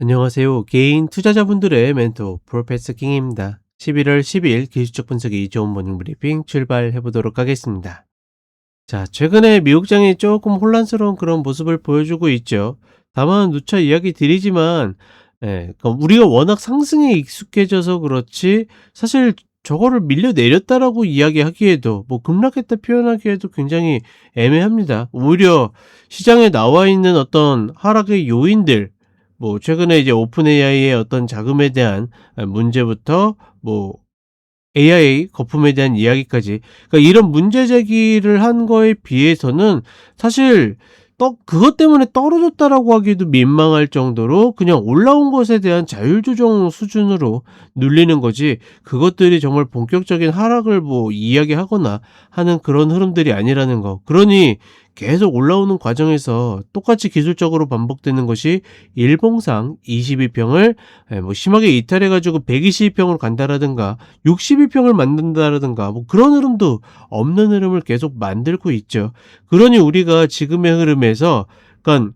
안녕하세요. 개인 투자자분들의 멘토 프로페서 킹입니다. 11월 10일 기술적 분석이 좋은 모닝 브리핑 출발해 보도록 하겠습니다. 자, 최근에 미국장이 조금 혼란스러운 그런 모습을 보여주고 있죠. 다만 누차 이야기 드리지만 예, 그러니까 우리가 워낙 상승에 익숙해져서 그렇지 사실 저거를 밀려 내렸다라고 이야기하기에도 뭐 급락했다 표현하기에도 굉장히 애매합니다. 오히려 시장에 나와 있는 어떤 하락의 요인들 뭐 최근에 이제 오픈 AI의 어떤 자금에 대한 문제부터 뭐 AI 거품에 대한 이야기까지 그러니까 이런 문제 제기를 한 거에 비해서는 사실 떠, 그것 때문에 떨어졌다라고 하기도 민망할 정도로 그냥 올라온 것에 대한 자율조정 수준으로 눌리는 거지 그것들이 정말 본격적인 하락을 뭐 이야기하거나 하는 그런 흐름들이 아니라는 거. 그러니 계속 올라오는 과정에서 똑같이 기술적으로 반복되는 것이 일봉상 22평을 예, 뭐 심하게 이탈해가지고 122평으로 간다라든가 62평을 만든다라든가 뭐 그런 흐름도 없는 흐름을 계속 만들고 있죠. 그러니 우리가 지금의 흐름에서 그러니까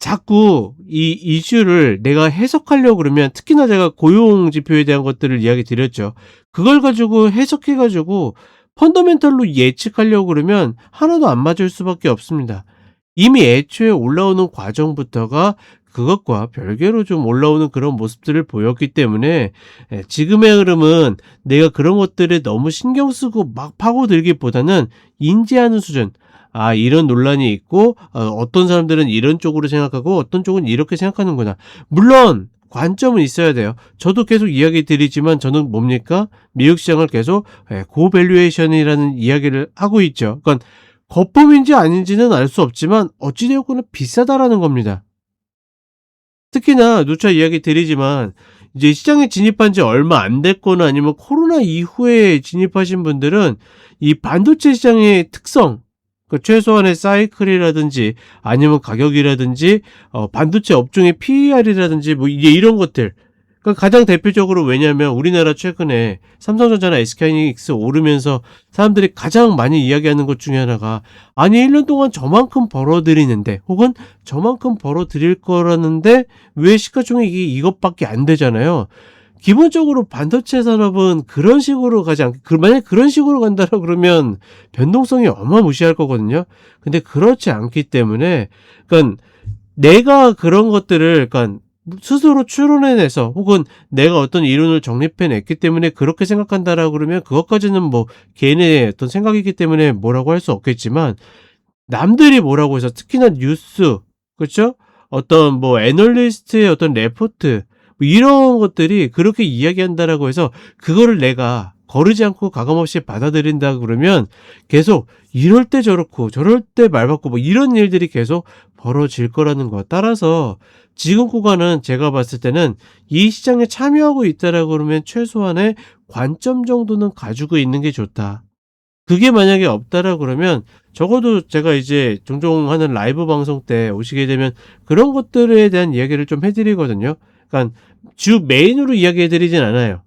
자꾸 이 이슈를 내가 해석하려고 그러면 특히나 제가 고용 지표에 대한 것들을 이야기 드렸죠. 그걸 가지고 해석해 가지고 펀더멘털로 예측하려고 그러면 하나도 안 맞을 수밖에 없습니다. 이미 애초에 올라오는 과정부터가 그것과 별개로 좀 올라오는 그런 모습들을 보였기 때문에 예, 지금의 흐름은 내가 그런 것들에 너무 신경 쓰고 막 파고들기보다는 인지하는 수준. 아, 이런 논란이 있고, 어, 떤 사람들은 이런 쪽으로 생각하고, 어떤 쪽은 이렇게 생각하는구나. 물론, 관점은 있어야 돼요. 저도 계속 이야기 드리지만 저는 뭡니까? 미국 시장을 계속 예, 고밸류에이션이라는 이야기를 하고 있죠. 그러니까 거품인지 아닌지는 알 수 없지만 어찌되었거나 비싸다라는 겁니다. 특히나 누차 이야기 드리지만 이제 시장에 진입한 지 얼마 안 됐거나 아니면 코로나 이후에 진입하신 분들은 이 반도체 시장의 특성 그 최소한의 사이클이라든지 아니면 가격이라든지 어, 반도체 업종의 PER이라든지 뭐 이제 이런 것들 그러니까 가장 대표적으로 왜냐하면 우리나라 최근에 삼성전자나 SK하이닉스 오르면서 사람들이 가장 많이 이야기하는 것 중에 하나가 아니 1년 동안 저만큼 벌어들이는데 혹은 저만큼 벌어들일 거라는데 왜 시가총액이 이것밖에 안 되잖아요. 기본적으로 반도체 산업은 그런 식으로 가지 않, 그, 만약 그런 식으로 간다라 그러면 변동성이 어마무시할 거거든요. 근데 그렇지 않기 때문에, 그러니까 내가 그런 것들을, 그러니까 스스로 추론해내서 혹은 내가 어떤 이론을 정립해냈기 때문에 그렇게 생각한다라 그러면 그것까지는 뭐 개인의 어떤 생각이기 때문에 뭐라고 할 수 없겠지만 남들이 뭐라고 해서 특히나 뉴스, 그렇죠? 어떤 뭐 애널리스트의 어떤 레포트 뭐 이런 것들이 그렇게 이야기한다라고 해서 그거를 내가 거르지 않고 가감없이 받아들인다 그러면 계속 이럴 때 저렇고 저럴 때 말받고 뭐 이런 일들이 계속 벌어질 거라는 거. 따라서 지금 구간은 제가 봤을 때는 이 시장에 참여하고 있다라고 그러면 최소한의 관점 정도는 가지고 있는 게 좋다. 그게 만약에 없다라 그러면 적어도 제가 이제 종종 하는 라이브 방송 때 오시게 되면 그런 것들에 대한 이야기를 좀 해드리거든요. 그러니까 주 메인으로 이야기해 드리진 않아요.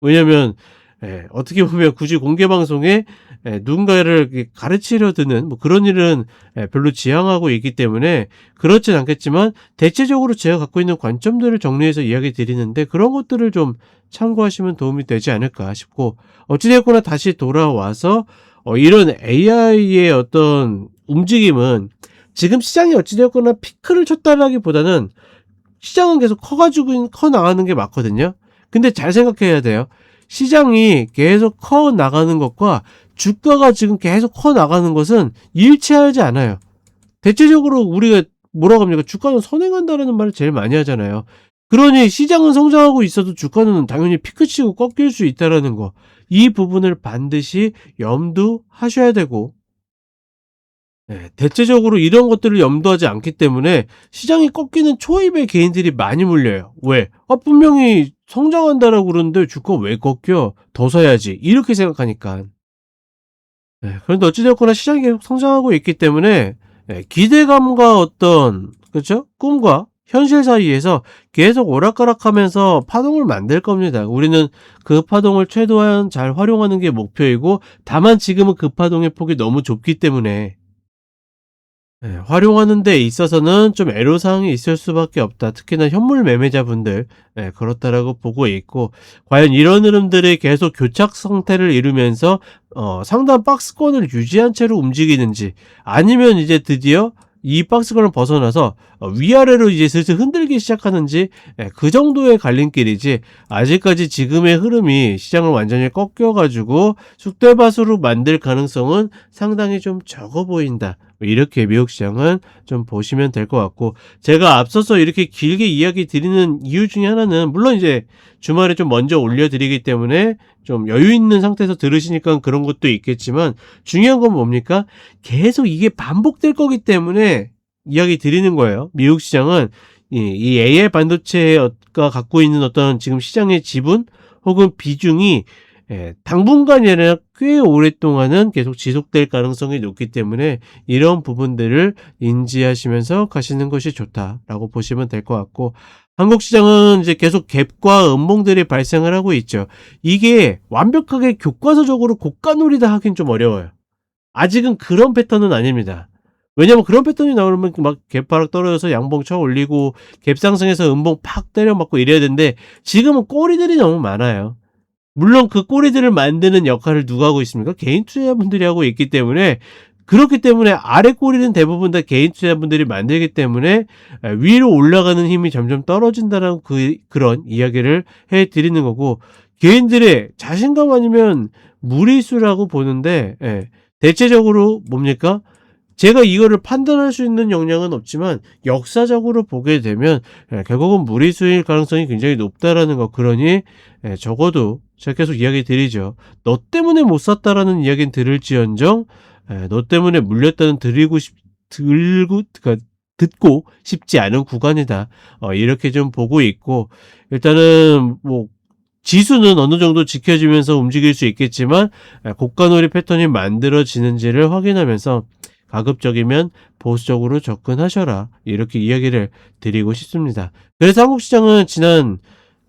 왜냐면 예, 어떻게 보면 굳이 공개 방송에 예, 누군가를 가르치려 드는 뭐 그런 일은 예, 별로 지향하고 있기 때문에 그렇진 않겠지만 대체적으로 제가 갖고 있는 관점들을 정리해서 이야기 드리는데 그런 것들을 좀 참고하시면 도움이 되지 않을까 싶고 어찌됐거나 다시 돌아와서 어, 이런 AI의 어떤 움직임은 지금 시장이 어찌되었거나 피크를 쳤다라기보다는 시장은 계속 커가지고 커 나가는 게 맞거든요. 근데 잘 생각해야 돼요. 시장이 계속 커 나가는 것과 주가가 지금 계속 커 나가는 것은 일치하지 않아요. 대체적으로 우리가 뭐라고 합니까? 주가는 선행한다라는 말을 제일 많이 하잖아요. 그러니 시장은 성장하고 있어도 주가는 당연히 피크치고 꺾일 수 있다라는 거. 이 부분을 반드시 염두하셔야 되고 네, 대체적으로 이런 것들을 염두하지 않기 때문에 시장이 꺾이는 초입의 개인들이 많이 물려요. 왜? 아, 분명히 성장한다라고 그러는데 주가 왜 꺾여? 더 사야지. 이렇게 생각하니까. 네, 그런데 어찌되었거나 시장이 계속 성장하고 있기 때문에 네, 기대감과 어떤 그렇죠? 꿈과 현실 사이에서 계속 오락가락하면서 파동을 만들 겁니다. 우리는 그 파동을 최대한 잘 활용하는 게 목표이고 다만 지금은 그 파동의 폭이 너무 좁기 때문에 예, 활용하는 데 있어서는 좀 애로사항이 있을 수밖에 없다. 특히나 현물 매매자분들 예, 그렇다라고 보고 있고 과연 이런 흐름들이 계속 교착 상태를 이루면서 어, 상당 박스권을 유지한 채로 움직이는지 아니면 이제 드디어 이 박스권을 벗어나서 어, 위아래로 이제 슬슬 흔들기 시작하는지 예, 그 정도의 갈림길이지 아직까지 지금의 흐름이 시장을 완전히 꺾여가지고 쑥대밭으로 만들 가능성은 상당히 좀 적어 보인다. 이렇게 미국 시장은 좀 보시면 될 것 같고 제가 앞서서 이렇게 길게 이야기 드리는 이유 중에 하나는 물론 이제 주말에 좀 먼저 올려드리기 때문에 좀 여유 있는 상태에서 들으시니까 그런 것도 있겠지만 중요한 건 뭡니까? 계속 이게 반복될 거기 때문에 이야기 드리는 거예요. 미국 시장은 이, 이 AI 반도체가 갖고 있는 어떤 지금 시장의 지분 혹은 비중이 예, 당분간이 아니라 꽤 오랫동안은 계속 지속될 가능성이 높기 때문에 이런 부분들을 인지하시면서 가시는 것이 좋다라고 보시면 될 것 같고 한국 시장은 이제 계속 갭과 음봉들이 발생을 하고 있죠. 이게 완벽하게 교과서적으로 고가놀이다 하긴 좀 어려워요. 아직은 그런 패턴은 아닙니다. 왜냐면 그런 패턴이 나오면 막 갭바락 떨어져서 양봉 쳐 올리고 갭 상승해서 음봉 팍 때려 맞고 이래야 되는데 지금은 꼬리들이 너무 많아요. 물론 그 꼬리들을 만드는 역할을 누가 하고 있습니까? 개인 투자자분들이 하고 있기 때문에 그렇기 때문에 아래 꼬리는 대부분 다 개인 투자자분들이 만들기 때문에 위로 올라가는 힘이 점점 떨어진다는 그 그런 이야기를 해 드리는 거고 개인들의 자신감 아니면 무리수라고 보는데 예, 대체적으로 뭡니까? 제가 이거를 판단할 수 있는 역량은 없지만 역사적으로 보게 되면 예, 결국은 무리수일 가능성이 굉장히 높다라는 거 그러니 예, 적어도 제가 계속 이야기 드리죠. 너 때문에 못 샀다라는 이야기는 들을지언정 에, 너 때문에 물렸다는 드리고 싶 들고 그러니까 듣고 싶지 않은 구간이다. 어, 이렇게 좀 보고 있고 일단은 뭐 지수는 어느 정도 지켜지면서 움직일 수 있겠지만 에, 고가놀이 패턴이 만들어지는지를 확인하면서 가급적이면 보수적으로 접근하셔라 이렇게 이야기를 드리고 싶습니다. 그래서 한국 시장은 지난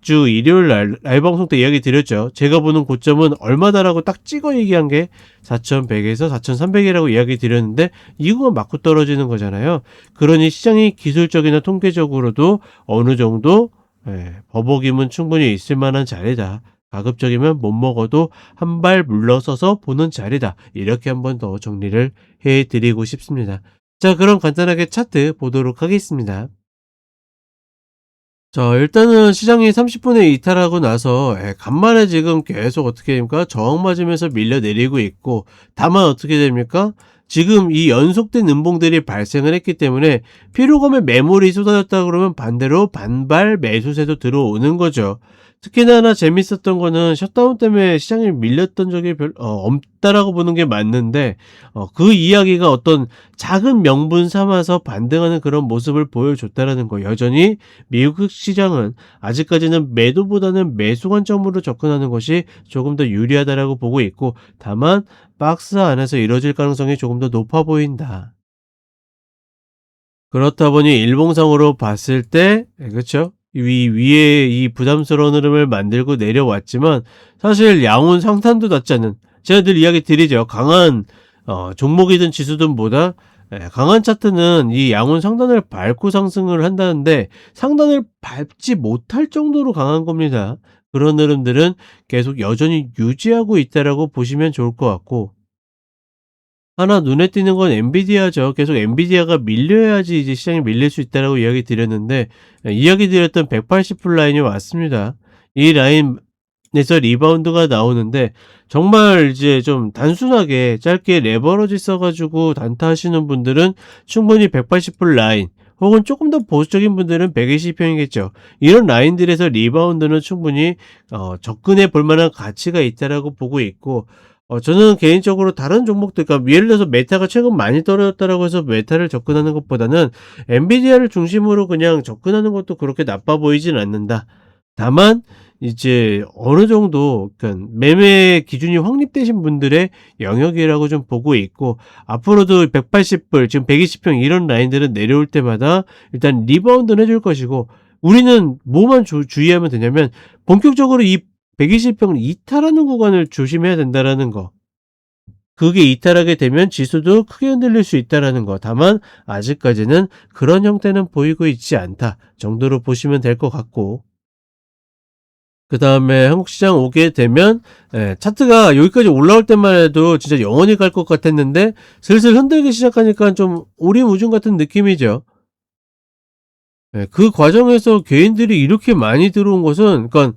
주 일요일 날 라이브 방송 때 이야기 드렸죠. 제가 보는 고점은 얼마다라고 딱 찍어 얘기한 게 4,100에서 4,300이라고 이야기 드렸는데 이거가 맞고 떨어지는 거잖아요. 그러니 시장이 기술적이나 통계적으로도 어느 정도 예, 버벅임은 충분히 있을 만한 자리다. 가급적이면 못 먹어도 한 발 물러서서 보는 자리다. 이렇게 한 번 더 정리를 해 드리고 싶습니다. 자, 그럼 간단하게 차트 보도록 하겠습니다. 자, 일단은 시장이 30분에 이탈하고 나서 에, 간만에 지금 계속 어떻게 됩니까? 저항 맞으면서 밀려 내리고 있고 다만 어떻게 됩니까? 지금 이 연속된 음봉들이 발생을 했기 때문에 피로감에 매물이 쏟아졌다 그러면 반대로 반발 매수세도 들어오는 거죠. 특히나 하나 재밌었던 거는 셧다운 때문에 시장이 밀렸던 적이 별 어, 없다라고 보는 게 맞는데 어, 그 이야기가 어떤 작은 명분 삼아서 반등하는 그런 모습을 보여줬다라는 거 여전히 미국 시장은 아직까지는 매도보다는 매수 관점으로 접근하는 것이 조금 더 유리하다라고 보고 있고 다만 박스 안에서 이뤄질 가능성이 조금 더 높아 보인다. 그렇다 보니 일봉상으로 봤을 때 그렇죠 위, 위에 이 부담스러운 흐름을 만들고 내려왔지만 사실 양운 상탄도 닿지 않는 제가 늘 이야기 드리죠. 강한 어, 종목이든 지수든 보다 예, 강한 차트는 이 양운 상단을 밟고 상승을 한다는데 상단을 밟지 못할 정도로 강한 겁니다. 그런 흐름들은 계속 여전히 유지하고 있다라고 보시면 좋을 것 같고 하나 눈에 띄는 건 엔비디아죠. 계속 엔비디아가 밀려야지 이제 시장이 밀릴 수 있다라고 이야기 드렸는데 이야기 드렸던 180불 라인이 왔습니다. 이 라인에서 리바운드가 나오는데 정말 이제 좀 단순하게 짧게 레버러지 써가지고 단타하시는 분들은 충분히 180불 라인 혹은 조금 더 보수적인 분들은 120평이겠죠. 이런 라인들에서 리바운드는 충분히 어, 접근해 볼 만한 가치가 있다라고 보고 있고 어, 저는 개인적으로 다른 종목들, 그러니까 예를 들어서 메타가 최근 많이 떨어졌다라고 해서 메타를 접근하는 것보다는 엔비디아를 중심으로 그냥 접근하는 것도 그렇게 나빠 보이진 않는다. 다만 이제 어느 정도 그러니까 매매 기준이 확립되신 분들의 영역이라고 좀 보고 있고 앞으로도 180불 지금 120평 이런 라인들은 내려올 때마다 일단 리바운드는 해줄 것이고 우리는 뭐만 주, 주의하면 되냐면 본격적으로 이 120평을 이탈하는 구간을 조심해야 된다라는 거. 그게 이탈하게 되면 지수도 크게 흔들릴 수 있다라는 거. 다만 아직까지는 그런 형태는 보이고 있지 않다 정도로 보시면 될 것 같고 그 다음에 한국 시장 오게 되면 예, 차트가 여기까지 올라올 때만 해도 진짜 영원히 갈 것 같았는데 슬슬 흔들기 시작하니까 좀 오리무중 같은 느낌이죠. 예, 그 과정에서 개인들이 이렇게 많이 들어온 것은 그러니까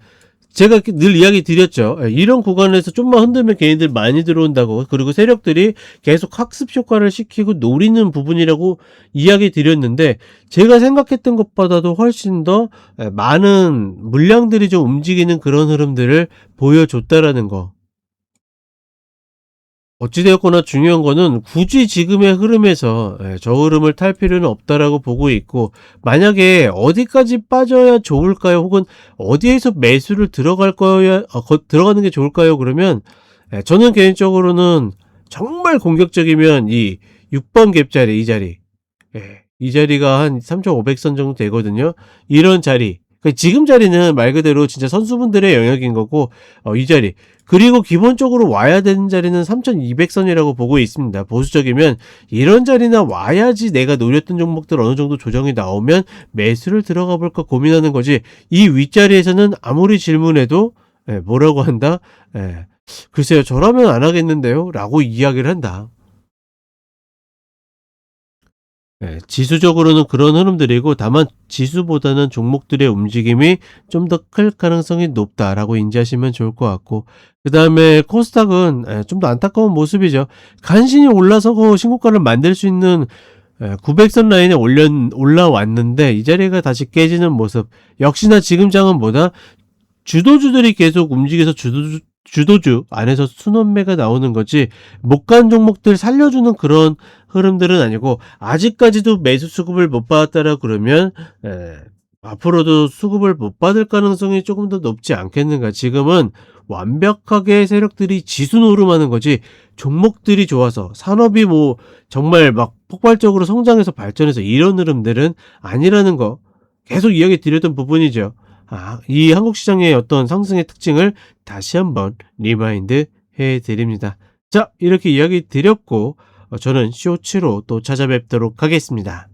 제가 늘 이야기 드렸죠. 예, 이런 구간에서 좀만 흔들면 개인들 많이 들어온다고. 그리고 세력들이 계속 학습 효과를 시키고 노리는 부분이라고 이야기 드렸는데 제가 생각했던 것보다도 훨씬 더 예, 많은 물량들이 좀 움직이는 그런 흐름들을 보여줬다라는 거. 어찌되었거나 중요한 거는 굳이 지금의 흐름에서 예, 저 흐름을 탈 필요는 없다라고 보고 있고 만약에 어디까지 빠져야 좋을까요? 혹은 어디에서 매수를 들어갈 거야 어, 거- 들어가는 게 좋을까요? 그러면 예, 저는 개인적으로는 정말 공격적이면 이 6번 갭 자리 이 자리 예, 이 자리가 한 3,500선 정도 되거든요. 이런 자리 지금 자리는 말 그대로 진짜 선수분들의 영역인 거고 어, 이 자리 그리고 기본적으로 와야 되는 자리는 3200선이라고 보고 있습니다. 보수적이면 이런 자리나 와야지 내가 노렸던 종목들 어느 정도 조정이 나오면 매수를 들어가 볼까 고민하는 거지. 이 윗자리에서는 아무리 질문해도 예, 뭐라고 한다? 예, 글쎄요, 저라면 안 하겠는데요? 라고 이야기를 한다. 예, 지수적으로는 그런 흐름들이고 다만 지수보다는 종목들의 움직임이 좀 더 클 가능성이 높다라고 인지하시면 좋을 것 같고 그 다음에 코스닥은 예, 좀더 안타까운 모습이죠. 간신히 올라서고 신고가를 만들 수 있는 900선 라인에 올려, 올라왔는데 이 자리가 다시 깨지는 모습 역시나 지금 장은 뭐다 주도주들이 계속 움직여서 주도주, 주도주 안에서 순원매가 나오는 거지 못 간 종목들 살려주는 그런 흐름들은 아니고 아직까지도 매수 수급을 못 받았다라 그러면 에, 앞으로도 수급을 못 받을 가능성이 조금 더 높지 않겠는가 지금은 완벽하게 세력들이 지수 노름하는 거지 종목들이 좋아서 산업이 뭐 정말 막 폭발적으로 성장해서 발전해서 이런 흐름들은 아니라는 거 계속 이야기 드렸던 부분이죠. 아, 이 한국 시장의 어떤 상승의 특징을 다시 한번 리마인드 해 드립니다. 자, 이렇게 이야기 드렸고 어, 저는 쇼츠로 또 찾아뵙도록 하겠습니다.